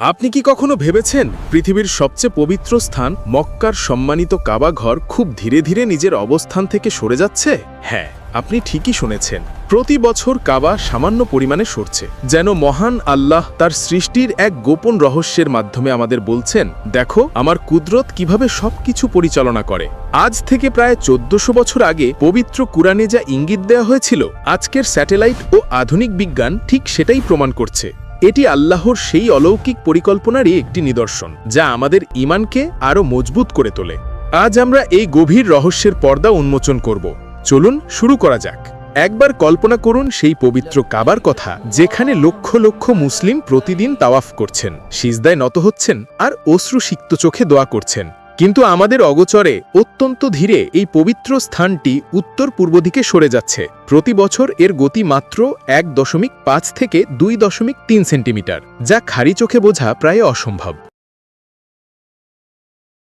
আপনি কি কখনো ভেবেছেন পৃথিবীর সবচেয়ে পবিত্র স্থান মক্কার সম্মানিত কাবা ঘর খুব ধীরে ধীরে নিজের অবস্থান থেকে সরে যাচ্ছে? হ্যাঁ আপনি ঠিকই শুনেছেন। প্রতি বছর কাবা সামান্য পরিমাণে সরছে। যেন মহান আল্লাহ তার সৃষ্টির এক গোপন রহস্যের মাধ্যমে আমাদের বলছেন, দেখো, আমার কুদরত কীভাবে সবকিছু পরিচালনা করে। আজ থেকে প্রায় চোদ্দশো বছর আগে পবিত্র কুরআনে যা ইঙ্গিত দেওয়া হয়েছিল, আজকের স্যাটেলাইট ও আধুনিক বিজ্ঞান ঠিক সেটাই প্রমাণ করছে। এটি আল্লাহর সেই অলৌকিক পরিকল্পনারই একটি নিদর্শন, যা আমাদের ইমানকে আরও মজবুত করে তোলে। আজ আমরা এই গভীর রহস্যের পর্দা উন্মোচন করব। চলুন শুরু করা যাক। একবার কল্পনা করুন সেই পবিত্র কাবার কথা, যেখানে লক্ষ লক্ষ মুসলিম প্রতিদিন তাওয়াফ করছেন, সিজদায় নত হচ্ছেন, আর অশ্রুসিক্ত চোখে দোয়া করছেন। কিন্তু আমাদের অগোচরে অত্যন্ত ধীরে এই পবিত্র স্থানটি উত্তর পূর্ব দিকে সরে যাচ্ছে। প্রতি বছর এর গতি মাত্র এক দশমিক পাঁচ থেকে দুই দশমিক তিন সেন্টিমিটার, যা খারি চোখে বোঝা প্রায় অসম্ভব।